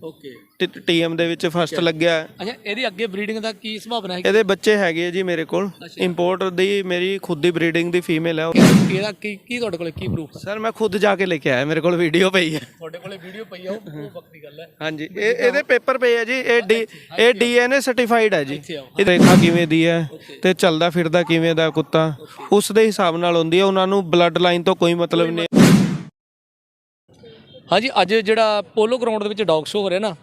Okay TM ਦੇ ਵਿੱਚ first ਲੱਗਿਆ ਹੈ। ਅੱਛਾ ਇਹਦੀ ਅੱਗੇ ਬਰੀਡਿੰਗ ਦਾ ਕੀ ਸੰਭਾਵਨਾ ਹੈ? ਇਹਦੇ ਬੱਚੇ ਹੈਗੇ ਆ ਜੀ ਮੇਰੇ ਕੋਲ। ਇੰਪੋਰਟ ਦੀ ਮੇਰੀ ਖੁਦ ਦੀ ਬਰੀਡਿੰਗ ਦੀ ਫੀਮੇਲ ਹੈ ਇਹਦਾ ਕੀ ਕੀ ਤੁਹਾਡੇ ਕੋਲ ਕੀ ਪ੍ਰੂਫ ਸਰ ਮੈਂ ਖੁਦ ਜਾ ਕੇ ਲੈ ਕੇ ਆਇਆ ਮੇਰੇ ਕੋਲ ਵੀਡੀਓ ਪਈ ਹੈ। ਤੁਹਾਡੇ ਕੋਲੇ ਵੀਡੀਓ ਪਈ ਆ ਉਹ ਉਹ ਵੱਖਰੀ ਗੱਲ ਹੈ। ਹਾਂਜੀ ਇਹ ਇਹਦੇ ਪੇਪਰ ਪਏ ਆ ਜੀ ਇਹ ਡੀ ਇਹ ਡੀਐਨਏ ਸਰਟੀਫਾਈਡ ਹੈ ਜੀ। ਇਹ ਰੇਖਾ ਕਿਵੇਂ ਦੀ ਹੈ ਤੇ ਚੱਲਦਾ ਫਿਰਦਾ ਕਿਵੇਂ ਦਾ ਕੁੱਤਾ। ਉਸ ਦੇ ਹਿਸਾਬ ਨਾਲ ਹੁੰਦੀ ਹੈ ਉਹਨਾਂ ਨੂੰ ਬਲੱਡ ਲਾਈਨ ਤੋਂ ਕੋਈ ਮਤਲਬ ਨਹੀਂ ਹਾਂਜੀ ਅੱਜ ਜਿਹੜਾ ਪੋਲੋ ਗਰਾਊਂਡ ਦੇ ਵਿੱਚ ਡੌਗ ਸ਼ੋ ਹੋ ਰਿਹਾ ਨਾ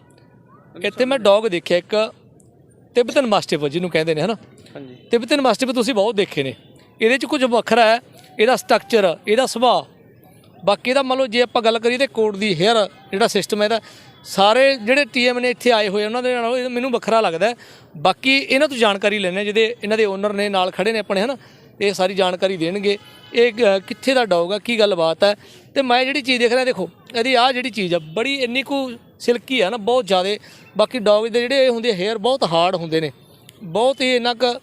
ਇੱਥੇ ਮੈਂ ਡੌਗ ਦੇਖਿਆ ਇੱਕ ਤਿੱਬਤਨ ਮਾਸਟਿਫ ਜਿਹਨੂੰ ਕਹਿੰਦੇ ਨੇ ਹਨਾ? ਹਾਂਜੀ। ਤਿੱਬਤਨ ਮਾਸਟਿਫ ਤੁਸੀਂ ਬਹੁਤ ਦੇਖੇ ਨੇ। ਇਹਦੇ 'ਚ ਕੁਝ ਵੱਖਰਾ ਹੈ ਇਹਦਾ ਸਟਰਕਚਰ ਇਹਦਾ ਸੁਭਾਅ। ਬਾਕੀ ਇਹਦਾ ਮੰਨ ਲਓ ਜੇ ਆਪਾਂ ਗੱਲ ਕਰੀਏ ਤੇ ਕੋਡ ਦੀ ਹੇਅਰ ਜਿਹੜਾ ਸਿਸਟਮ ਹੈ ਇਹਦਾ ਸਾਰੇ ਜਿਹੜੇ ਟੀਐਮ ਨੇ ਇੱਥੇ ਆਏ ਹੋਏ ਉਹਨਾਂ ਦੇ ਨਾਲ ਮੈਨੂੰ ਵੱਖਰਾ ਲੱਗਦਾ ਹੈ। ਬਾਕੀ ਇਹਨਾਂ ਤੋਂ ਜਾਣਕਾਰੀ ਲੈਣੇ ਜਿਹਦੇ ਇਹਨਾਂ ਦੇ ਓਨਰ ਨੇ ਨਾਲ ਖੜੇ ਨੇ ਆਪਣੇ ਹਨਾ? ਇਹ ਸਾਰੀ ਜਾਣਕਾਰੀ ਦੇਣਗੇ। ਇਹ ਕਿੱਥੇ ਦਾ ਡੌਗ ਆ ਕੀ ਗੱਲਬਾਤ ਹੈ? ਤੇ ਮੈਂ ਜਿਹੜੀ ਚੀਜ਼ ਦੇਖ ਰਿਹਾ ਦੇਖੋ ਇਹਦੀ ਆ ਜਿਹੜੀ ਚੀਜ਼ ਆ ਬੜੀ ਇੰਨੀ ਕੁ ਸਿਲਕੀ ਆ ਨਾ ਬਹੁਤ ਜ਼ਿਆਦਾ। ਬਾਕੀ ਡੌਗ ਦੇ ਜਿਹੜੇ ਇਹ ਹੁੰਦੇ ਹੇਅਰ ਬਹੁਤ ਹਾਰਡ ਹੁੰਦੇ ਨੇ। ਬਹੁਤ ਹੀ ਇੰਨਾ ਕੁ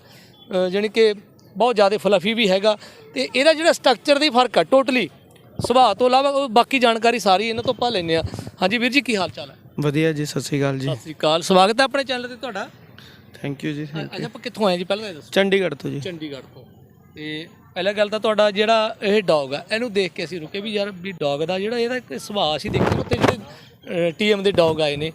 ਜਾਣੀ ਕਿ ਬਹੁਤ ਜ਼ਿਆਦਾ ਫਲਫੀ ਵੀ ਹੈਗਾ। ਤੇ ਇਹਦਾ ਜਿਹੜਾ ਸਟਰਕਚਰ ਦੀ ਫ਼ਰਕ ਆ ਟੋਟਲੀ ਸੁਭਾਅ ਤੋਂ ਇਲਾਵਾ ਬਾਕੀ ਜਾਣਕਾਰੀ ਸਾਰੀ ਇਹਨਾਂ ਤੋਂ ਆਪਾਂ ਲੈਂਦੇ ਆ। ਹਾਂਜੀ ਵੀਰ ਜੀ ਕੀ ਹਾਲ ਚਾਲ ਹੈ ਵਧੀਆ ਜੀ ਸਤਿ ਸ਼੍ਰੀ ਅਕਾਲ ਜੀ। ਸਤਿ ਸ੍ਰੀ ਅਕਾਲ। ਸਵਾਗਤ ਹੈ ਆਪਣੇ ਚੈਨਲ ਤੇ ਤੁਹਾਡਾ? ਥੈਂਕ ਯੂ ਜੀ ਅੱਜ ਆਪਾਂ ਕਿੱਥੋਂ ਆਏ ਜੀ? ਪਹਿਲਾਂ ਇਹ ਦੱਸੋ। ਚੰਡੀਗੜ੍ਹ ਤੋਂ ਜੀ। ਚੰਡੀਗੜ੍ਹ ਤੋਂ। ਤੇ ਪਹਿਲਾ ਗੱਲ ਤਾਂ ਤੁਹਾਡਾ ਜਿਹੜਾ ਇਹ ਡੌਗ ਆ ਇਹਨੂੰ ਦੇਖ ਕੇ ਅਸੀਂ ਰੁਕੇ ਵੀ ਯਾਰ ਵੀ ਡੌਗ ਦਾ ਜਿਹੜਾ ਇਹਦਾ ਇੱਕ ਸੁਭਾਅ ਸੀ ਦੇਖੀ ਉੱਤੇ ਜਿਹੜੇ ਟੀਐਮ ਦੇ ਡੌਗ ਆਏ ਨੇ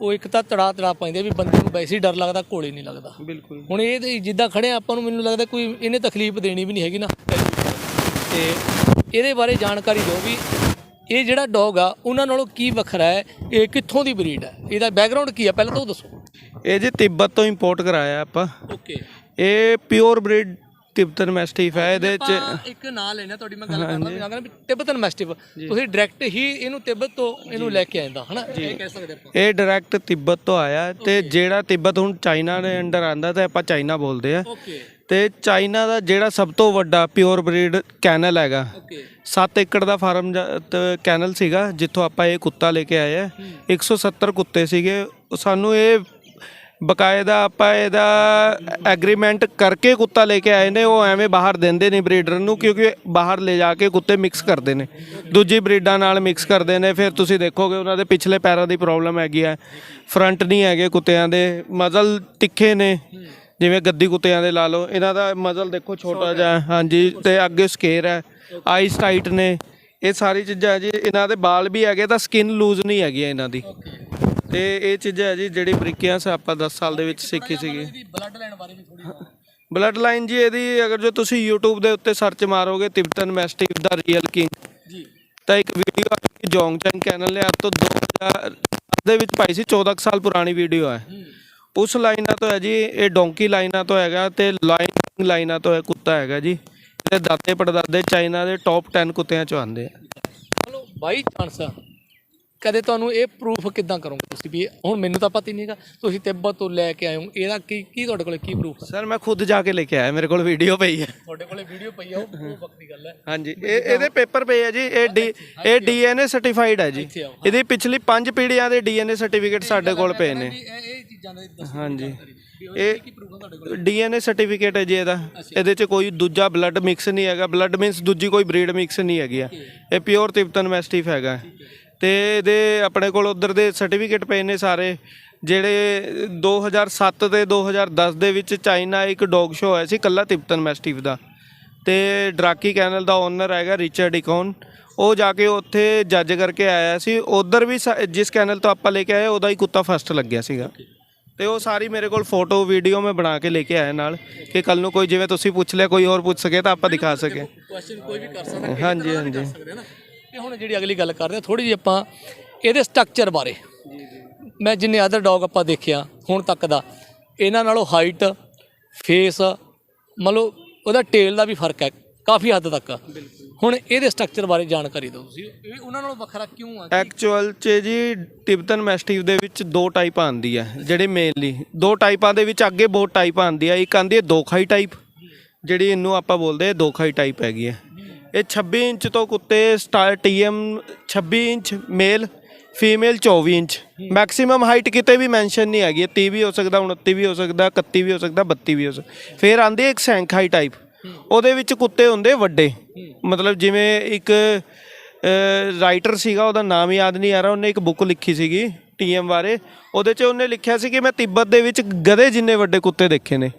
ਉਹ ਇੱਕ ਤਾਂ ਤੜਾ ਤੜਾ ਪੈਂਦੇ ਵੀ ਬੰਦੇ ਨੂੰ ਵੈਸੇ ਹੀ ਡਰ ਲੱਗਦਾ ਕੋਲੇ ਨਹੀਂ ਲੱਗਦਾ। ਬਿਲਕੁਲ। ਹੁਣ ਇਹ ਤੇ ਜਿੱਦਾਂ ਖੜੇ ਆਪਾਂ ਨੂੰ ਮੈਨੂੰ ਲੱਗਦਾ ਕੋਈ ਇਹਨੇ ਤਕਲੀਫ ਦੇਣੀ ਵੀ ਨਹੀਂ ਹੈਗੀ ਨਾ। ਤੇ ਇਹਦੇ ਬਾਰੇ ਜਾਣਕਾਰੀ ਦਿਓ ਵੀ ਇਹ ਜਿਹੜਾ ਡੌਗ ਆ ਉਹਨਾਂ ਨਾਲੋਂ ਕੀ ਵੱਖਰਾ ਹੈ ਇਹ ਕਿੱਥੋਂ ਦੀ ਬਰੀਡ ਹੈ? ਇਹਦਾ ਬੈਕਗ੍ਰਾਉਂਡ ਕੀ ਆ? ਪਹਿਲਾਂ ਤਾਂ ਉਹ ਦੱਸੋ। ਇਹ ਜੀ ਤਿੱਬਤ ਤੋਂ ਇੰਪੋਰਟ ਕਰਾਇਆ ਆਪਾਂ। ਓਕੇ ਇਹ ਪਿਓਰ ਬਰੀਡ ਤਿੱਬਤਨ ਮੈਸਟੀਫ ਹੈ ਇਹਦੇ ਚ ਇੱਕ ਨਾਂ ਲੈਣਾ ਤੁਹਾਡੀ ਮੈਂ ਗੱਲ ਕਰਦਾ ਮੈਂ ਕਹਿੰਦਾ ਵੀ ਤਿੱਬਤਨ ਮੈਸਟਿਵ ਤੁਸੀਂ ਡਾਇਰੈਕਟ ਹੀ ਇਹਨੂੰ ਤਿੱਬਤ ਤੋਂ ਇਹਨੂੰ ਲੈ ਕੇ ਆਂਦਾ ਹਨਾ? ਇਹ ਕਹਿ ਸਕਦੇ ਆਪਾਂ। ਇਹ ਡਾਇਰੈਕਟ ਤਿੱਬਤ ਤੋਂ ਆਇਆ ਤੇ ਜਿਹੜਾ ਤਿੱਬਤ ਹੁਣ ਚਾਈਨਾ ਦੇ ਅੰਡਰ ਆਂਦਾ ਤੇ ਆਪਾਂ ਚਾਈਨਾ ਬੋਲਦੇ ਆ। ਓਕੇ ਤੇ ਚਾਈਨਾ ਦਾ ਜਿਹੜਾ ਸਭ ਤੋਂ ਵੱਡਾ ਪਿਓਰ ਬਰੀਡ ਕੈਨਲ ਹੈਗਾ ਓਕੇ 7 ਏਕੜ ਦਾ ਫਾਰਮ ਕੈਨਲ ਸੀਗਾ ਜਿੱਥੋਂ ਆਪਾਂ ਇਹ ਕੁੱਤਾ ਲੈ ਕੇ ਆਏ ਆ। 170 ਕੁੱਤੇ ਸੀਗੇ। ਸਾਨੂੰ ਇਹ ਬਕਾਇਦਾ ਆਪਾਂ ਇਹਦਾ ਐਗਰੀਮੈਂਟ ਕਰਕੇ ਕੁੱਤਾ ਲੈ ਕੇ ਆਏ ਨੇ ਉਹ ਐਵੇਂ ਬਾਹਰ ਦਿੰਦੇ ਨਹੀਂ ਬਰੀਡਰ ਨੂੰ ਕਿਉਂਕਿ ਬਾਹਰ ਲੈ ਜਾ ਕੇ ਕੁੱਤੇ ਮਿਕਸ ਕਰਦੇ ਨੇ। ਦੂਜੀ ਬਰੀਡਾਂ ਨਾਲ ਮਿਕਸ ਕਰਦੇ ਨੇ ਫਿਰ ਤੁਸੀਂ ਦੇਖੋਗੇ ਉਹਨਾਂ ਦੇ ਪਿਛਲੇ ਪੈਰਾਂ ਦੀ ਪ੍ਰੋਬਲਮ ਹੈਗੀ ਆ। ਫਰੰਟ ਨਹੀਂ ਹੈਗੇ ਕੁੱਤਿਆਂ ਦੇ ਮਜ਼ਲ ਤਿੱਖੇ ਨੇ। ਜਿਵੇਂ ਗੱਦੀ ਕੁੱਤਿਆਂ ਦੇ ਲਾ ਲਓ ਇਹਨਾਂ ਦਾ ਮਜ਼ਲ ਦੇਖੋ ਛੋਟਾ ਜਿਹਾ। ਹਾਂਜੀ ਤੇ ਅੱਗੇ ਸਕੇਰ ਹੈ ਆਈਸ ਟਾਈਟ ਨੇ। ਇਹ ਸਾਰੀ ਚੀਜ਼ਾਂ ਜੀ ਇਹਨਾਂ ਦੇ ਵਾਲ ਵੀ ਹੈਗੇ ਤਾਂ ਸਕਿਨ ਲੂਜ਼ ਨਹੀਂ ਹੈਗੀ ਇਹਨਾਂ ਦੀ। ਤੇ ਇਹ ਚੀਜ਼ਾਂ ਹੈ ਜੀ ਜਿਹੜੀ ਬਰੀਕੀਆਂ ਸ ਆਪਾਂ 10 ਸਾਲ ਦੇ ਵਿੱਚ ਸਿੱਖੀ ਸੀਗੀ। ਬਲੱਡ ਲਾਈਨ ਬਾਰੇ ਵੀ ਥੋੜੀ ਬਲੱਡ ਲਾਈਨ ਜੀ ਇਹਦੀ ਅਗਰ ਜੋ ਤੁਸੀਂ YouTube ਦੇ ਉੱਤੇ ਸਰਚ ਮਾਰੋਗੇ ਤਿਬਤਨ ਮੈਸਟਿਕ ਦਾ ਰੀਅਲ ਕਿੰਗ ਜੀ। ਤਾਂ ਇੱਕ ਵੀਡੀਓ ਆਈ ਜੋਂਗਚੰਗ ਚੈਨਲ ਨੇ ਅੱਜ ਤੋਂ 2000 ਦੇ ਵਿੱਚ ਪਾਈ ਸੀ 14 ਕੁ ਸਾਲ ਪੁਰਾਣੀ ਵੀਡੀਓ ਹੈ। ਉਸ ਲਾਈਨਾਂ ਤੋਂ ਹੈ ਜੀ ਇਹ ਡੋਂਕੀ ਲਾਈਨਾਂ ਤੋਂ ਹੈਗਾ ਤੇ ਲਾਈਨ ਲਾਈਨਾਂ ਤੋਂ ਹੈ ਕੁੱਤਾ ਹੈਗਾ ਜੀ। ਇਹਦੇ ਦਾਦੇ ਪੜਦਾਦੇ ਚਾਈਨਾ ਦੇ ਟੌਪ 10 ਕੁੱਤਿਆਂ ਚੋਂ ਆਉਂਦੇ ਆ। ਚਲੋ ਬਾਈ ਚਾਂਸ ਕਦੇ ਤੁਹਾਨੂੰ ਇਹ ਪ੍ਰੂਫ ਕਿੱਦਾਂ ਕਰੋਗੇ ਤੁਸੀਂ ਵੀ ਹੁਣ ਮੈਨੂੰ ਤਾਂ ਪਤਾ ਹੀ ਨਹੀਂਗਾ ਤੁਸੀਂ ਤਿੱਬਤ ਤੋਂ ਲੈ ਕੇ ਆਏ ਹੋ ਇਹਦਾ ਕੀ ਕੀ ਤੁਹਾਡੇ ਕੋਲੇ ਕੀ ਪ੍ਰੂਫ ਹੈ ਸਰ ਮੈਂ ਖੁਦ ਜਾ ਕੇ ਲੈ ਕੇ ਆਇਆ ਮੇਰੇ ਕੋਲ ਵੀਡੀਓ ਪਈ ਹੈ। ਤੁਹਾਡੇ ਕੋਲੇ ਵੀਡੀਓ ਪਈ ਆ ਉਹ ਉਹ ਵੱਖਰੀ ਗੱਲ ਹੈ। ਹਾਂਜੀ ਇਹ ਇਹਦੇ ਪੇਪਰ ਪਏ ਆ ਜੀ ਇਹ ਡੀ ਇਹ ਡੀਐਨਏ ਸਰਟੀਫਾਈਡ ਹੈ ਜੀ। ਇਹਦੀ ਪਿਛਲੀ 5 ਪੀੜ੍ਹੀਆਂ ਦੇ ਡੀਐਨਏ ਸਰਟੀਫਿਕੇਟ ਸਾਡੇ ਕੋਲ ਪਏ ਨੇ। ਇਹ ਇਹ ਚੀਜ਼ਾਂ ਦਾ ਦੱਸੋ ਹਾਂਜੀ। ਇਹ ਪ੍ਰੂਫ ਡੀਐਨਏ ਸਰਟੀਫਿਕੇਟ ਹੈ ਜੀ ਇਹਦਾ। ਇਹਦੇ 'ਚ ਕੋਈ ਦੂਜਾ ਬਲੱਡ ਮਿਕਸ ਨਹੀਂ ਹੈਗਾ। ਬਲੱਡ ਮੀਨਸ ਦੂਜੀ ਕੋਈ ਬਰੀਡ ਮਿਕਸ ਨਹੀਂ ਹੈਗੀ ਆ। ਇਹ ਪਿਓਰ ਤਿਬਤਨ ਮੈਸਟੀਫ ਹੈਗਾ। ਤੇ ਇਹਦੇ ਆਪਣੇ ਕੋਲ ਉਧਰ ਦੇ ਸਰਟੀਫਿਕੇਟ ਪਏ ਨੇ ਸਾਰੇ। ਜਿਹੜੇ 2007 ਤੇ 2010 ਦੇ ਵਿੱਚ ਚਾਈਨਾ ਇੱਕ ਡੌਗ ਸ਼ੋ ਹੋਇਆ ਸੀ ਕੱਲਾ ਤਿਬਤਨ ਮੈਸਟੀਫ ਦਾ। ਤੇ ਡਰਾਕੀ ਕੈਨਲ ਦਾ ਓਨਰ ਹੈਗਾ ਰਿਚਰਡ ਇਕੋਨ ਉਹ ਜਾ ਕੇ ਉੱਥੇ ਜੱਜ ਕਰਕੇ ਆਇਆ ਸੀ। ਉਧਰ ਵੀ ਜਿਸ ਕੈਨਲ ਤੋਂ ਆਪਾਂ ਲੈ ਕੇ ਆਏ ਉਹਦਾ ਹੀ ਕੁੱਤਾ ਫਸਟ ਲੱਗਿਆ ਸੀਗਾ। ਤੇ ਉਹ ਸਾਰੀ ਮੇਰੇ ਕੋਲ ਫੋਟੋ ਵੀਡੀਓ ਮੈਂ ਬਣਾ ਕੇ ਲੈ ਕੇ ਆਇਆ ਨਾਲ ਕਿ ਕੱਲ ਨੂੰ ਕੋਈ ਜਿਵੇਂ ਤੁਸੀਂ ਪੁੱਛ ਲਿਆ ਕੋਈ ਹੋਰ ਪੁੱਛ ਸਕੇ ਤਾਂ ਆਪਾਂ ਦਿਖਾ ਸਕੇ। ਕੁਐਸਚਨ ਕੋਈ ਵੀ ਕਰ ਸਕਦਾ ਹਾਂਜੀ ਹਾਂਜੀ। ਤੇ ਹੁਣ ਜਿਹੜੀ ਅਗਲੀ ਗੱਲ ਕਰਦੇ ਹਾਂ ਥੋੜੀ ਜਿਹੀ ਆਪਾਂ ਇਹਦੇ ਸਟਰਕਚਰ ਬਾਰੇ। ਮੈਂ ਜਿੰਨੇ ਅਦਰ ਡੌਗ ਆਪਾਂ ਦੇਖਿਆ ਹੁਣ ਤੱਕ ਦਾ, ਇਹਨਾਂ ਨਾਲੋਂ ਹਾਈਟ ਫੇਸ ਮੰਨ ਲਓ ਉਹਦਾ ਟੇਲ ਦਾ ਵੀ ਫ਼ਰਕ ਹੈ, ਕਾਫੀ ਹੱਦ ਤੱਕ। ਹੁਣ ਇਹਦੇ ਸਟਰਕਚਰ ਬਾਰੇ ਜਾਣਕਾਰੀ ਦਿਓ ਤੁਸੀਂ। ਇਹ ਉਹਨਾਂ ਨਾਲੋਂ ਵੱਖਰਾ ਕਿਉਂ ਆ? ਐਕਚੁਅਲ 'ਚ ਜੀ ਟਿਬਤਨ ਮੈਸਟੀਵ ਦੇ ਵਿੱਚ ਦੋ ਟਾਈਪ ਆਉਂਦੀ ਹੈ ਜਿਹੜੇ ਮੇਨਲੀ ਦੋ ਟਾਈਪਾਂ ਦੇ ਵਿੱਚ ਅੱਗੇ ਬਹੁਤ ਟਾਈਪ ਆਉਂਦੀ ਹੈ ਇੱਕ ਆਉਂਦੀ ਹੈ ਦੋਖਾਈ ਟਾਈਪ ਜਿਹੜੀ ਇਹਨੂੰ ਆਪਾਂ ਬੋਲਦੇ ਆ ਦੋਖਾਈ ਟਾਈਪ ਹੈਗੀ ਹੈ ਇਹ 26 ਇੰਚ ਤੋਂ ਕੁੱਤੇ ਸਟਾਰ ਟੀਐਮ 26 inch, male, female 24 inch. Maximum height ਕਿਤੇ ਵੀ ਮੈਂਸ਼ਨ ਨਹੀਂ ਹੈਗੀ। 30 ਵੀ ਹੋ ਸਕਦਾ 29 ਵੀ ਹੋ ਸਕਦਾ 31 ਵੀ ਹੋ ਸਕਦਾ 32 ਵੀ ਹੋ ਸਕਦਾ। ਫਿਰ ਆਉਂਦੀ ਹੈ ਇੱਕ ਸੈਂਖਾਈ ਟਾਈਪ ਉਹਦੇ ਵਿੱਚ ਕੁੱਤੇ ਹੁੰਦੇ ਵੱਡੇ। ਮਤਲਬ ਜਿਵੇਂ ਇੱਕ ਰਾਈਟਰ ਸੀਗਾ, ਉਹਦਾ ਨਾਮ ਯਾਦ ਨਹੀਂ ਆ ਰਿਹਾ। ਉਹਨੇ ਇੱਕ ਬੁੱਕ ਲਿਖੀ ਸੀਗੀ, ਟੀਐਮ ਬਾਰੇ। ਉਹਦੇ 'ਚ ਉਹਨੇ ਲਿਖਿਆ ਸੀ ਕਿ ਮੈਂ ਤਿੱਬਤ ਦੇ ਵਿੱਚ ਗਧੇ ਜਿੰਨੇ ਵੱਡੇ ਕੁੱਤੇ ਦੇਖੇ ਨੇ।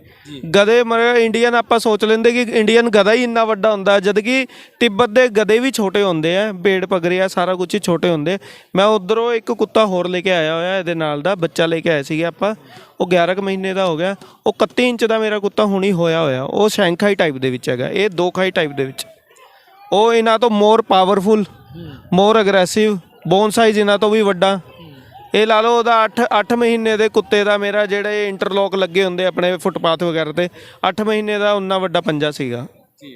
ਗਧੇ ਮਰ ਇੰਡੀਅਨ ਆਪਾਂ ਸੋਚ ਲੈਂਦੇ ਕਿ ਇੰਡੀਅਨ ਗਧਾ ਹੀ ਇੰਨਾ ਵੱਡਾ ਹੁੰਦਾ ਜਦ ਕਿ ਤਿੱਬਤ ਦੇ ਗਧੇ ਵੀ ਛੋਟੇ ਹੁੰਦੇ ਆ ਬੇੜ ਪਗਰਿਆ ਸਾਰਾ ਕੁਝ ਹੀ ਛੋਟੇ ਹੁੰਦੇ ਮੈਂ ਉਧਰੋਂ ਇੱਕ ਕੁੱਤਾ ਹੋਰ ਲੈ ਕੇ ਆਇਆ ਹੋਇਆ ਇਹਦੇ ਨਾਲ ਦਾ ਬੱਚਾ ਲੈ ਕੇ ਆਏ ਸੀਗੇ ਆਪਾਂ। ਉਹ 11 ਕੁ ਮਹੀਨੇ ਦਾ ਹੋ ਗਿਆ। ਉਹ 31 ਇੰਚ ਦਾ ਮੇਰਾ ਕੁੱਤਾ ਹੁਣੀ ਹੋਇਆ ਹੋਇਆ। ਉਹ ਸ਼ੈਂਖਾਈ ਟਾਈਪ ਦੇ ਵਿੱਚ ਹੈਗਾ ਇਹ ਦੋ ਖਾਈ ਟਾਈਪ ਦੇ ਵਿੱਚ। ਉਹ ਇਹਨਾਂ ਤੋਂ more powerful more aggressive bone size ਇਹਨਾਂ ਤੋਂ ਵੀ ਵੱਡਾ। ਇਹ ਲਾ ਲਓ ਉਹਦਾ 8 8 ਮਹੀਨੇ ਦੇ ਕੁੱਤੇ ਦਾ ਮੇਰਾ ਜਿਹੜੇ ਇੰਟਰਲੌਕ ਲੱਗੇ ਹੁੰਦੇ ਆਪਣੇ ਫੁੱਟਪਾਥ ਵਗੈਰਾ ਤੇ 8 ਮਹੀਨੇ ਦਾ ਉਨਾ ਵੱਡਾ ਪੰਜਾ ਸੀਗਾ। ਜੀ।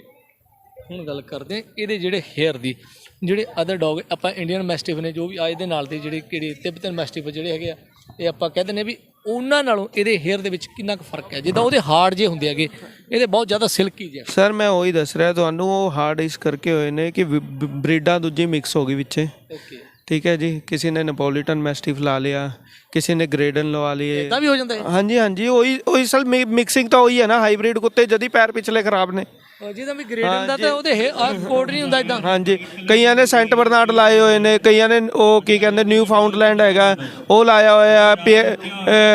ਹੁਣ ਗੱਲ ਕਰਦੇ ਹਾਂ ਇਹਦੇ ਜਿਹੜੇ ਹੇਅਰ ਦੀ। ਜਿਹੜੇ ਅਦਰ ਡੌਗ ਆਪਾਂ ਇੰਡੀਅਨ ਮੈਸਟਿਫ ਨੇ ਜੋ ਵੀ ਆਏ ਦੇ ਨਾਲ ਦੇ ਜਿਹੜੇ ਕਿਹੜੇ ਤਿੱਬਤਨ ਮੈਸਟਿਫ ਜਿਹੜੇ ਹੈਗੇ ਆ ਇਹ ਆਪਾਂ ਕਹਿੰਦੇ ਨੇ ਵੀ ਉਹਨਾਂ ਨਾਲੋਂ ਇਹਦੇ ਹੇਅਰ ਦੇ ਵਿੱਚ ਕਿੰਨਾ ਕੁ ਫ਼ਰਕ ਹੈ? ਜਿੱਦਾਂ ਉਹਦੇ ਹਾਰਡ ਜੇ ਹੁੰਦੇ ਹੈਗੇ ਇਹਦੇ ਬਹੁਤ ਜ਼ਿਆਦਾ ਸਿਲਕੀ ਜਿਹੇ ਸਰ ਮੈਂ ਉਹੀ ਦੱਸ ਰਿਹਾ ਤੁਹਾਨੂੰ ਉਹ ਹਾਰਡ ਇਸ ਕਰਕੇ ਹੋਏ ਨੇ ਕਿ ਬਰੀਡਾਂ ਦੂਜੀ ਮਿਕਸ ਹੋ ਗਈ ਵਿੱਚੇ। ਓਕੇ ਠੀਕ ਹੈ ਜੀ ਕਿਸੇ ਨੇ ਨੈਪੋਲੀਟਨ ਮੈਸਟਿਫ ਲਾ ਲਿਆ ਕਿਸੇ ਨੇ ਗ੍ਰੇਡਨ ਲਵਾ ਲਈਏ। ਇਦਾਂ ਵੀ ਹੋ ਜਾਂਦਾ ਹੈ? ਹਾਂਜੀ ਹਾਂਜੀ ਉਹੀ ਉਹੀ ਸਰ ਮਿਕਸਿੰਗ ਤਾਂ ਉਹੀ ਹੈ ਨਾ ਹਾਈਬ੍ਰਿਡ ਕੁੱਤੇ ਜਦੀ ਪੈਰ ਪਿਛਲੇ ਖਰਾਬ ਨੇ। ਜਿਹਦਾ ਵੀ ਗ੍ਰੇਡ ਹੁੰਦਾ ਤਾਂ ਉਹਦੇ ਕੋਡ ਨਹੀਂ ਹੁੰਦਾ ਇਦਾਂ ਹਾਂਜੀ ਕਈਆਂ ਨੇ ਸੈਂਟ ਬਰਨਾਰਡ ਲਾਏ ਹੋਏ ਨੇ ਕਈਆਂ ਨੇ ਉਹ ਕੀ ਕਹਿੰਦੇ ਨਿਊ ਫਾਊਂਡਲੈਂਡ ਹੈਗਾ ਉਹ ਲਾਇਆ ਹੋਇਆ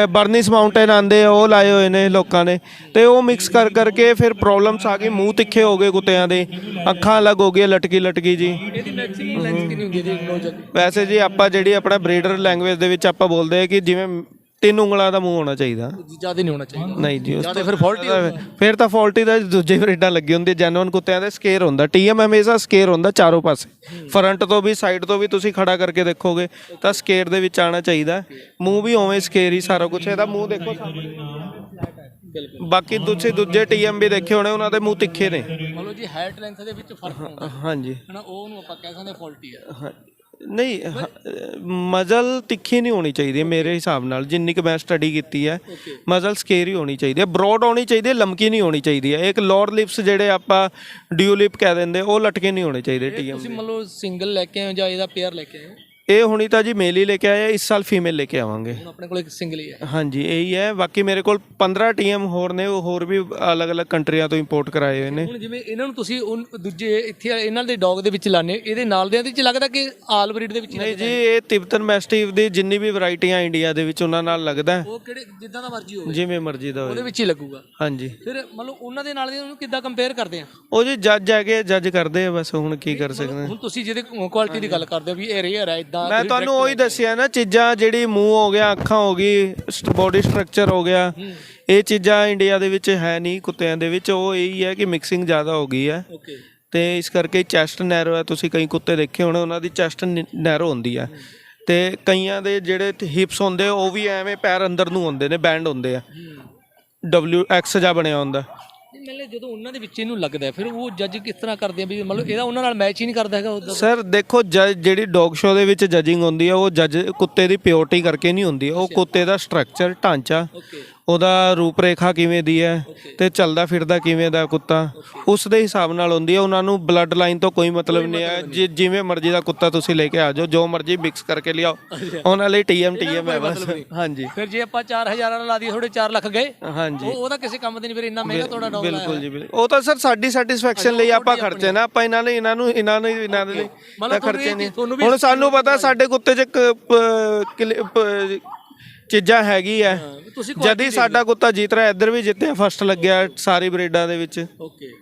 ਬਰਨਿਸ ਮਾਊਂਟੇਨ ਆਂਦੇ ਉਹ ਲਾਏ ਹੋਏ ਨੇ ਲੋਕਾਂ ਨੇ। ਤੇ ਉਹ ਮਿਕਸ ਕਰ ਕਰਕੇ ਫਿਰ ਪ੍ਰੋਬਲਮਸ ਆ ਗਈ ਮੂੰਹ ਤਿੱਖੇ ਹੋ ਗਏ ਕੁੱਤਿਆਂ ਦੇ ਅੱਖਾਂ ਅਲੱਗ ਹੋ ਗਈਆਂ ਲਟਕੀ ਲਟਕੀ ਜੀ। ਇਹਦੀ ਮੈਕਸਿਮਮ ਲੈਂਥ ਕਿੰਨੀ ਹੁੰਦੀ ਹੈ ਜੀ? ਵੈਸੇ ਜੀ ਆਪਾਂ ਜਿਹੜੀ ਆਪਣਾ ਬਰੀਡਰ ਲੈਂਗੁਏਜ ਦੇ ਵਿੱਚ ਆਪਾਂ ਬੋਲਦੇ ਆ ਕਿ ਜਿਵੇਂ ਤਿੰਨ ਉਂਗਲਾਂ ਦਾ ਮੂੰਹ ਹੋਣਾ ਚਾਹੀਦਾ। ਜ਼ਿਆਦਾ ਨਹੀਂ ਹੋਣਾ ਚਾਹੀਦਾ। ਨਹੀਂ ਜੀ ਉਸ ਜ਼ਿਆਦਾ ਫਿਰ ਫਾਲਟੀ ਫਿਰ ਤਾਂ ਫਾਲਟੀ ਦਾ ਦੂਜੇ ਬਰੀਡਾਂ ਲੱਗੀ ਹੁੰਦੀ ਜੈਨੂਨ ਕੁੱਤਿਆਂ ਦੇ ਸਕੇਅਰ ਹੁੰਦਾ। ਟੀਐਮ ਹਮੇਸ਼ਾ ਸਕੇਅਰ ਹੁੰਦਾ ਚਾਰੋਂ ਪਾਸੇ। ਫਰੰਟ ਤੋਂ ਵੀ ਸਾਈਡ ਤੋਂ ਵੀ ਤੁਸੀਂ ਖੜਾ ਕਰਕੇ ਦੇਖੋਗੇ ਤਾਂ ਸਕੇਅਰ ਦੇ ਵਿੱਚ ਆਣਾ ਚਾਹੀਦਾ। ਮੂੰਹ ਵੀ ਉਵੇਂ ਸਕੇਅਰ ਹੀ ਸਾਰਾ ਕੁਝ ਇਹਦਾ ਮੂੰਹ ਦੇਖੋ ਬਾਕੀ ਦੂਜੇ ਦੂਜੇ ਟੀਐਮ ਵੀ ਦੇਖੇ ਹੋਣੇ ਉਹਨਾਂ ਦੇ ਮੂੰਹ ਤਿੱਖੇ ਨੇ। ਮੰਨ ਲਓ ਜੀ ਹਾਈਟ ਲੈਂਥ ਦੇ ਵਿੱਚ ਫ਼ਰਕ ਹੁੰਦਾ। ਹਾਂਜੀ। ਹਨਾ ਉਹ ਨੂੰ ਆਪਾਂ ਕਹਿ ਸਕਦੇ ਫਾਲਟੀ ਹੈ ਹਾਂ, ਨਹੀਂ ਮਜ਼ਲ ਤਿੱਖੀ ਨਹੀਂ ਹੋਣੀ ਚਾਹੀਦੀ ਮੇਰੇ ਹਿਸਾਬ ਨਾਲ ਜਿੰਨੀ ਕੁ ਮੈਂ ਸਟੱਡੀ ਕੀਤੀ ਹੈ। ਮਜ਼ਲ ਸਕੇਅਰ ਹੀ ਹੋਣੀ ਚਾਹੀਦੀ ਹੈ। ਬ੍ਰੌਡ ਹੋਣੀ ਚਾਹੀਦੀ ਹੈ ਲੰਮਕੀ ਨਹੀਂ ਹੋਣੀ ਚਾਹੀਦੀ ਹੈ। ਇੱਕ ਲੋਅਰ ਲਿਪਸ ਜਿਹੜੇ ਆਪਾਂ ਡਿਊ ਲਿਪ ਕਹਿ ਦਿੰਦੇ ਉਹ ਲਟਕੇ ਨਹੀਂ ਹੋਣੇ ਚਾਹੀਦੇ ਟੀਐਮ ਤੁਸੀਂ ਮੰਨ ਲਓ ਸਿੰਗਲ ਲੈ ਕੇ ਆਏ ਜਾਂ ਇਹਦਾ ਪੇਅਰ ਲੈ ਕੇ ਆਏ ਇਹ ਹੁਣੀ ਤਾਂ ਜੀ ਮੇਲ ਹੀ ਲੈ ਕੇ ਆਏ ਆ, ਇਸ ਸਾਲ ਫੀਮੇਲ ਲੈ ਕੇ ਆਵਾਂਗੇ। ਹੁਣ ਆਪਣੇ ਕੋਲ ਇੱਕ ਸਿੰਗਲ ਹੀ ਹੈ। ਹਾਂਜੀ ਇਹੀ ਹੈ। ਬਾਕੀ ਮੇਰੇ ਕੋਲ 15 ਟੀਐਮ ਹੋਰ ਨੇ ਉਹ ਹੋਰ ਵੀ ਅਲੱਗ-ਅਲੱਗ ਕੰਟਰੀਆਂ ਤੋਂ ਇੰਪੋਰਟ ਕਰਾਏ ਹੋਏ ਨੇ। ਹੁਣ ਜਿਵੇਂ ਇਹਨਾਂ ਨੂੰ ਤੁਸੀਂ ਉਹ ਦੂਜੇ ਇੱਥੇ ਇਹਨਾਂ ਦੇ ਡੌਗ ਦੇ ਵਿੱਚ ਲਾਣੇ ਇਹਦੇ ਨਾਲ ਦੇ ਵਿੱਚ ਲੱਗਦਾ ਕਿ ਆਲ ਬਰੀਡ ਦੇ ਵਿੱਚ ਨਹੀਂ ਜੀ ਇਹ ਤਿਬਤਨ ਮੈਸਟੀਵ ਦੀ ਜਿੰਨੀ ਵੀ ਵੈਰਾਈਟੀਆਂ ਇੰਡੀਆ ਦੇ ਵਿੱਚ ਉਹਨਾਂ ਨਾਲ ਲੱਗਦਾ ਹੈ। ਉਹ ਕਿਹੜੇ ਜਿੱਦਾਂ ਦਾ ਮਰਜ਼ੀ ਹੋਵੇ। ਜਿਵੇਂ ਮਰਜ਼ੀ ਦਾ ਉਹਦੇ ਹੋਵੇ ਵਿੱਚ ਹੀ ਲੱਗੂਗਾ। ਹਾਂਜੀ। ਫਿਰ ਮੰਨ ਲਓ ਉਹਨਾਂ ਦੇ ਨਾਲ ਦੇ ਉਹਨੂੰ ਕਿੱਦਾਂ ਕੰਪੇਅਰ ਕਰਦੇ ਆ? ਉਹ ਜੀ ਜੱਜ ਹੈਗੇ ਜੱਜ ਕਰਦੇ ਆ ਬਸ ਹੁਣ ਕੀ ਕਰ ਸਕਦੇ। ਹੁਣ ਤੁਸੀਂ ਜਿਹਦੇ ਕੁਆਲਿਟੀ ਦੀ ਗੱਲ ਕਰਦੇ ਹੋ ਵੀ ਇਹ ਰੇਅਰ ਹੈ ਇਦਾਂ ਮੈਂ ਤੁਹਾਨੂੰ ਉਹੀ ਦੱਸਿਆ ਨਾ ਚੀਜ਼ਾਂ ਜਿਹੜੀ ਮੂੰਹ ਹੋ ਗਿਆ ਅੱਖਾਂ ਹੋ ਗਈ ਬੋਡੀ ਸਟਰਕਚਰ ਹੋ ਗਿਆ ਇਹ ਚੀਜ਼ਾਂ ਇੰਡੀਆ ਦੇ ਵਿੱਚ ਹੈ ਨਹੀਂ ਕੁੱਤਿਆਂ ਦੇ ਵਿੱਚ। ਉਹ ਇਹੀ ਹੈ ਕਿ ਮਿਕਸਿੰਗ ਜ਼ਿਆਦਾ ਹੋ ਗਈ ਹੈ। ਓਕੇ ਤੇ ਇਸ ਕਰਕੇ ਚੈਸਟ ਨੈਰੋ ਹੈ। ਤੁਸੀਂ ਕਈ ਕੁੱਤੇ ਦੇਖੇ ਹੋਣੇ ਉਹਨਾਂ ਦੀ ਚੈਸਟ ਨੈਰੋ ਹੁੰਦੀ ਹੈ। ਤੇ ਕਈਆਂ ਦੇ ਜਿਹੜੇ ਹਿਪਸ ਹੁੰਦੇ ਉਹ ਵੀ ਐਵੇਂ ਪੈਰ ਅੰਦਰ ਨੂੰ ਹੁੰਦੇ ਨੇ ਬੈਂਡ ਹੁੰਦੇ ਆ। ਡਬਲਯੂ ਐਕਸ ਜਾ ਬਣਿਆ ਹੁੰਦਾ। ਮਤਲਬ ਜਦੋਂ ਉਹਨਾਂ ਦੇ ਵਿੱਚ ਇਹਨੂੰ ਲੱਗਦਾ ਹੈ, ਫਿਰ ਉਹ ਜੱਜ ਕਿਸ ਤਰ੍ਹਾਂ ਕਰਦੇ ਆ ਵੀ ਮਤਲਬ ਇਹਦਾ ਉਹਨਾਂ ਨਾਲ ਮੈਚ ਹੀ ਨਹੀਂ ਕਰਦਾ ਹੈਗਾ ਉਹਦਾ ਸਰ ਦੇਖੋ ਜੱਜ ਜਿਹੜੀ ਡੌਗ ਸ਼ੋ ਦੇ ਵਿੱਚ ਜੱਜਿੰਗ ਹੁੰਦੀ ਹੈ ਉਹ ਜੱਜ ਕੁੱਤੇ ਦੀ ਪਿਓਰਟੀ ਕਰਕੇ ਨਹੀਂ ਹੁੰਦੀ। ਉਹ ਕੁੱਤੇ ਦਾ ਸਟਰਕਚਰ ਢਾਂਚਾ ਓਕੇ ਉਹਦਾ ਰੂਪ ਰੇਖਾ ਕਿਵੇਂ ਦੀ ਹੈ ਤੇ ਚੱਲਦਾ ਫਿਰਦਾ ਕਿਵੇਂ ਦਾ ਕੁੱਤਾ ਉਸ ਦੇ ਹਿਸਾਬ ਨਾਲ ਹੁੰਦੀ ਹੈ ਉਹਨਾਂ ਨੂੰ ਬਲੱਡ ਲਾਈਨ ਤੋਂ ਕੋਈ ਮਤਲਬ ਨਹੀਂ ਹੈ। ਜਿ- ਜਿਵੇਂ ਮਰਜ਼ੀ ਦਾ ਕੁੱਤਾ ਤੁਸੀਂ ਲੈ ਕੇ ਆ ਜਾਓ ਜੋ ਮਰਜ਼ੀ ਮਿਕਸ ਕਰਕੇ ਲਿਆਓ ਉਹਨਾਂ ਲਈ ਟੀਐਮ ਟੀਐਮ ਹੈ ਬਸ। ਹਾਂਜੀ। ਫਿਰ ਜੇ ਆਪਾਂ 4000 ਵਾਲਾ ਲਾ ਦਈਏ ਥੋੜੇ 4 ਲੱਖ ਗਏ ਹਾਂਜੀ। ਉਹ ਉਹਦਾ ਕਿਸੇ ਕੰਮ ਦੇ ਨਹੀਂ ਫਿਰ ਇੰਨਾ ਮਹਿੰਗਾ ਤੁਹਾਡਾ ਡੌਗ ਬਿਲਕੁਲ ਜੀ ਬਿਲਕੁਲ। ਉਹ ਤਾਂ ਸਰ ਸਾਡੀ ਸੈਟੀਸਫੈਕਸ਼ਨ ਲਈ ਆਪਾਂ ਖਰਚੇ ਨਾ ਆਪਾਂ ਇਹਨਾਂ ਨੇ ਇਹਨਾਂ ਨੂੰ ਇਹਨਾਂ ਨੇ ਇਹਨਾਂ ਦੇ ਲਈ ਤਾਂ ਖਰਚੇ ਨਹੀਂ। ਹੁਣ ਸਾਨੂੰ ਪਤਾ ਸਾਡੇ ਕੁੱਤੇ 'ਚ ਚੀਜ਼ਾਂ ਹੈਗੀ ਆ ਤੁਸੀਂ ਜਦੀ ਸਾਡਾ ਕੁੱਤਾ ਜਿੱਤ ਰਿਹਾ ਇੱਧਰ ਵੀ ਜਿੱਤਿਆ ਫਸਟ ਲੱਗਿਆ ਸਾਰੀ ਬਰੀਡਾਂ ਦੇ ਵਿੱਚ। ਓਕੇ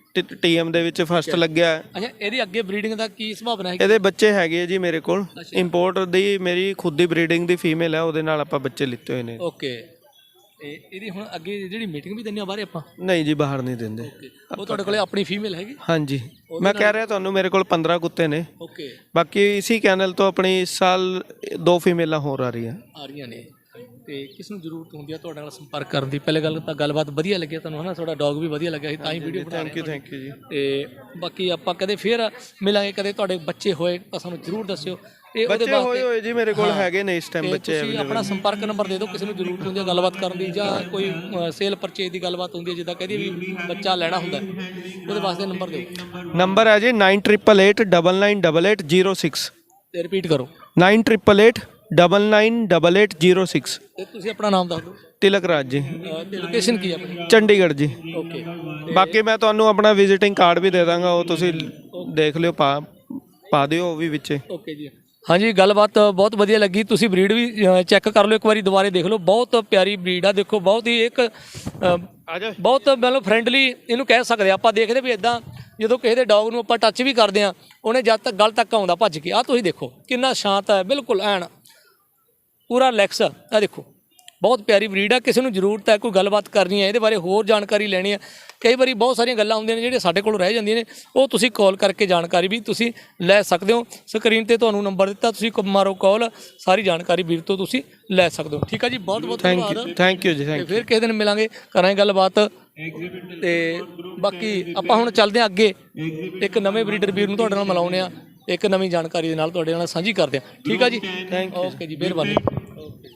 ਟੀਐਮ ਦੇ ਵਿੱਚ ਫਸਟ ਲੱਗਿਆ। ਅੱਛਾ ਇਹਦੀ ਅੱਗੇ ਬਰੀਡਿੰਗ ਦਾ ਕੀ ਸੰਭਾਵਨਾ ਹੈ ਇਹਦੇ ਬੱਚੇ ਹੈਗੇ ਜੀ ਮੇਰੇ ਕੋਲ। ਇੰਪੋਰਟ ਦੀ ਮੇਰੀ ਖੁਦ ਦੀ ਬਰੀਡਿੰਗ ਦੀ ਫੀਮੇਲ ਹੈ ਉਹਦੇ ਨਾਲ ਆਪਾਂ ਬੱਚੇ ਲਿੱਤੇ ਹੋਏ ਨੇ। ਓਕੇ ਇਹ ਇਹਦੀ ਹੁਣ ਅੱਗੇ ਜਿਹੜੀ ਮੀਟਿੰਗ ਵੀ ਦਿੰਦੇ ਆ ਬਾਹਰ ਆਪਾਂ? ਨਹੀਂ ਜੀ ਬਾਹਰ ਨਹੀਂ ਦਿੰਦੇ। ਉਹ ਤੁਹਾਡੇ ਕੋਲੇ ਆਪਣੀ ਫੀਮੇਲ ਹੈਗੀ? ਹਾਂਜੀ। ਮੈਂ ਕਹਿ ਰਿਹਾ ਤੁਹਾਨੂੰ ਮੇਰੇ ਕੋਲ 15 ਕੁੱਤੇ ਨੇ। ਓਕੇ ਬਾਕੀ ਇਸੀ ਕੈਨਲ ਤੋਂ ਆਪਣੀ ਇਸ ਸਾਲ ਦੋ ਫੀਮੇਲਾਂ ਹੋਰ ਆ ਰਹੀਆਂ। ਆ ਰਹੀਆਂ ਨੇ। ਤੇ ਕਿਸ ਨੂੰ ਜ਼ਰੂਰਤ ਹੁੰਦੀ ਆ ਤੁਹਾਡੇ ਨਾਲ ਸੰਪਰਕ ਕਰਨ ਦੀ? ਪਹਿਲੇ ਗੱਲ ਤਾਂ ਗੱਲਬਾਤ ਵਧੀਆ ਲੱਗਿਆ ਤੁਹਾਨੂੰ ਹਨਾ? ਤੁਹਾਡਾ ਡੌਗ ਵੀ ਵਧੀਆ ਲੱਗਿਆ ਸੀ ਤਾਂ ਹੀ ਵੀਡੀਓ ਬਣਾ thank you thank you ji. ਤੇ ਬਾਕੀ ਆਪਾਂ ਕਦੇ ਫੇਰ ਮਿਲਾਂਗੇ ਕਦੇ ਤੁਹਾਡੇ ਬੱਚੇ ਹੋਏ ਤਾਂ ਸਾਨੂੰ ਜ਼ਰੂਰ ਦੱਸਿਓ। ਇਹ ਉਹਦੇ ਬੱਚੇ ਹੋਏ ਹੋਏ ਜੀ ਮੇਰੇ ਕੋਲ ਹੈਗੇ ਨੇ ਇਸ ਟਾਈਮ ਬੱਚੇ ਤੁਸੀਂ ਆਪਣਾ ਸੰਪਰਕ ਨੰਬਰ ਦੇ ਦਿਓ ਕਿਸੇ ਨੂੰ ਜ਼ਰੂਰਤ ਹੁੰਦੀ ਹੈ ਗੱਲਬਾਤ ਕਰਨ ਦੀ ਜਾਂ ਕੋਈ ਸੇਲ ਪਰਚੇਜ ਦੀ ਗੱਲਬਾਤ ਹੁੰਦੀ ਹੈ ਜਿੱਦਾਂ ਕਹਦੀ ਵੀ ਬੱਚਾ ਲੈਣਾ ਹੁੰਦਾ। ਉਹਦੇ ਵਾਸਤੇ ਨੰਬਰ ਦਿਓ। ਨੰਬਰ ਹੈ ਜੀ 9888998806 ਤੇ ਰਿਪੀਟ ਕਰੋ। 9888998806 ਤੇ ਤੁਸੀਂ ਆਪਣਾ ਨਾਮ ਦੱਸ ਦਿਓ। ਤਿਲਕ ਰਾਜ ਜੀ। ਅਹ ਤੇ ਲੋਕੇਸ਼ਨ ਕੀ ਹੈ ਆਪਣੀ? ਚੰਡੀਗੜ੍ਹ ਜੀ। ਓਕੇ ਬਾਕੀ ਮੈਂ ਤੁਹਾਨੂੰ ਆਪਣਾ ਵਿਜ਼ਿਟਿੰਗ ਕਾਰਡ ਵੀ ਦੇ ਦਾਂਗਾ ਉਹ ਤੁਸੀਂ ਦੇਖ ਲਿਓ ਪਾ ਪਾ ਦਿਓ ਉਹ ਵੀ ਵਿੱਚੇ। ਓਕੇ ਜੀ। ਹਾਂਜੀ ਗੱਲਬਾਤ ਬਹੁਤ ਵਧੀਆ ਲੱਗੀ। ਤੁਸੀਂ ਬਰੀਡ ਵੀ ਚੈੱਕ ਕਰ ਲਓ ਇੱਕ ਵਾਰੀ ਦੁਬਾਰੇ ਦੇਖ ਲਓ। ਬਹੁਤ ਪਿਆਰੀ ਬਰੀਡ ਆ ਦੇਖੋ ਬਹੁਤ ਹੀ ਇੱਕ ਅ, ਆ ਜਾ ਬਹੁਤ ਮਤਲਬ ਫਰੈਂਡਲੀ ਇਹਨੂੰ ਕਹਿ ਸਕਦੇ ਆ। ਆਪਾਂ ਦੇਖਦੇ ਵੀ ਇਦਾਂ ਜਦੋਂ ਕਿਸੇ ਦੇ ਡੌਗ ਨੂੰ ਆਪਾਂ ਟੱਚ ਵੀ ਕਰਦੇ ਆ ਉਹਨੇ ਜਦ ਤੱਕ ਗਲ ਤੱਕ ਆਉਂਦਾ ਭੱਜ ਕੇ। ਆ ਤੁਸੀਂ ਦੇਖੋ ਕਿੰਨਾ ਸ਼ਾਂਤ ਹੈ ਬਿਲਕੁਲ ਐਨ। ਪੂਰਾ ਰਿਲੈਕਸ ਆ। ਦੇਖੋ ਬਹੁਤ ਪਿਆਰੀ ਬਰੀਡ ਆ। ਕਿਸੇ ਨੂੰ ਜ਼ਰੂਰਤ ਹੈ ਕੋਈ ਗੱਲਬਾਤ ਕਰਨੀ ਹੈ ਇਹਦੇ ਬਾਰੇ ਹੋਰ ਜਾਣਕਾਰੀ ਲੈਣੀ ਹੈ। ਕਈ ਵਾਰੀ ਬਹੁਤ ਸਾਰੀਆਂ ਗੱਲਾਂ ਹੁੰਦੀਆਂ ਨੇ ਜਿਹੜੀਆਂ ਸਾਡੇ ਕੋਲ ਰਹਿ ਜਾਂਦੀਆਂ ਨੇ। ਉਹ ਤੁਸੀਂ ਕਾਲ ਕਰਕੇ ਜਾਣਕਾਰੀ ਵੀ ਤੁਸੀਂ ਲੈ ਸਕਦੇ ਹੋ। ਸਕਰੀਨ ਤੇ ਤੁਹਾਨੂੰ ਨੰਬਰ ਦਿੱਤਾ ਤੁਸੀਂ ਕ- ਮਾਰੋ ਕਾਲ ਸਾਰੀ ਜਾਣਕਾਰੀ ਵੀਰ ਤੋਂ ਤੁਸੀਂ ਲੈ ਸਕਦੇ ਹੋ। ਠੀਕ ਆ ਜੀ? ਬਹੁਤ ਬਹੁਤ ਥੈਂਕ ਧੰਨਵਾਦ। ਯੂ ਥੈਂਕ ਯੂ ਜੀ ਤੇ ਥੈਂਕ ਫਿਰ ਕਿਸੇ ਦਿਨ ਮਿਲਾਂਗੇ ਕਰਾਂਗੇ ਗੱਲਬਾਤ। ਤੇ ਬਾਕੀ ਆਪਾਂ ਹੁਣ ਚੱਲਦੇ ਹਾਂ ਅੱਗੇ। ਇੱਕ ਨਵੇਂ ਬਰੀਡਰ ਵੀਰ ਨੂੰ ਤੁਹਾਡੇ ਨਾਲ ਮਿਲਾਉਂਦੇ ਆ ਇੱਕ ਨਵੀਂ ਜਾਣਕਾਰੀ ਦੇ ਨਾਲ ਤੁਹਾਡੇ ਨਾਲ ਸਾਂਝੀ ਕਰਦੇ ਆ ਠੀਕ ਆ ਜੀ? ਥੈਂਕ ਓਕੇ ਜੀ ਮਿਹਰਬਾਨੀ। ਓਕੇ